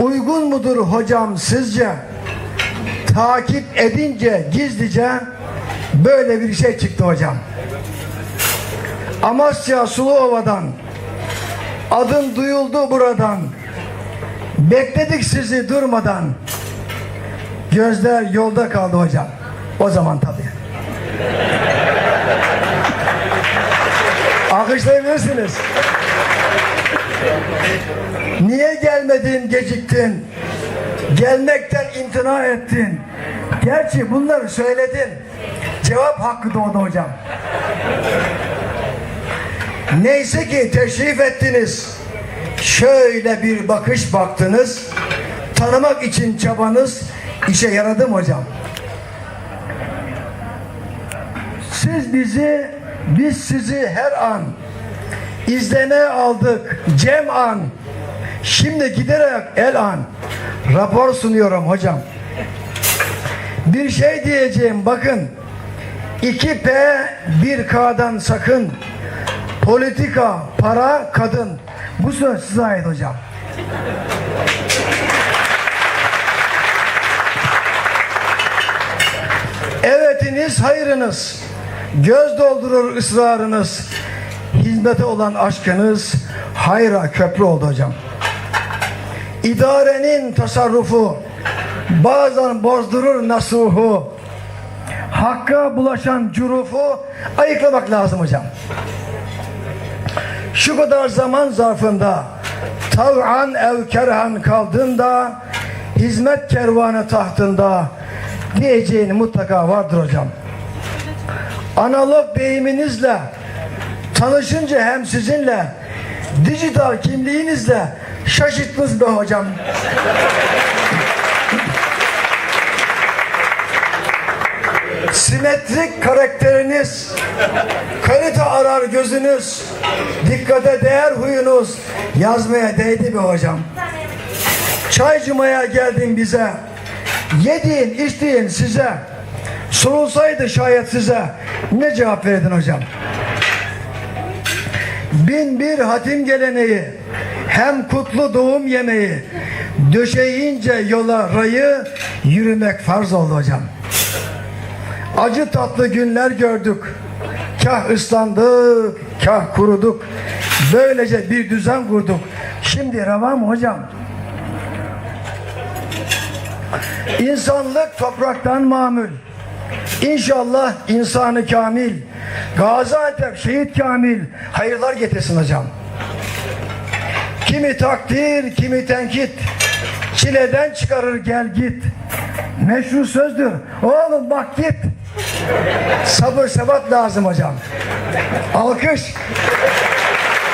Uygun mudur hocam sizce? Takip edince gizlice böyle bir şey çıktı hocam. Amasya Suluova'dan adın duyuldu buradan. Bekledik sizi durmadan. Gözler yolda kaldı hocam. O zaman tabii. Alkışlayabilirsiniz. Niye gelmedin, geciktin? Gelmekten imtina ettin. Gerçi bunları söyledin. Cevap hakkı doğdu hocam. Neyse ki teşrif ettiniz. Şöyle bir bakış baktınız. Tanımak için çabanız işe yaradı mı hocam? Siz bizi, biz sizi her an izlemeye aldık. Cem an. Şimdi giderek el an. Rapor sunuyorum hocam. Bir şey diyeceğim bakın. 2P 1K'dan sakın. Politika, para, kadın. Bu söz size ait hocam. Evetiniz hayrınız. Göz doldurur ısrarınız. Hizmete olan aşkınız hayra köprü oldu hocam. İdarenin tasarrufu bazen bozdurur nasuhu. Hakka bulaşan curufu ayıklamak lazım hocam. Şu kadar zaman zarfında tav'an ev kerhan kaldığında hizmet kervanı tahtında diyeceğin mutlaka vardır hocam. Analog deyiminizle tanışınca hem sizinle dijital kimliğinizle şaşırttınız be hocam. Simetrik karakteriniz, kalite arar gözünüz, dikkate değer huyunuz, yazmaya değdi be hocam. Çaycımaya geldin bize, yediğin içtiğin size, sorulsaydı şayet size ne cevap verdin hocam? Bin bir hatim geleneği, hem kutlu doğum yemeği, döşeyince yola rayı, yürümek farz oldu hocam. Acı tatlı günler gördük. Kah ıslandık, kah kuruduk. Böylece bir düzen kurduk. Şimdi rava mı hocam? İnsanlık topraktan mamül. İnşallah insanı kamil. Gaziantep şehit kamil. Hayırlar getirsin hocam. Kimi takdir, kimi tenkit. Çileden çıkarır gel git. Meşru sözdür. Oğlum bak git. Sabır sebat lazım hocam. Alkış.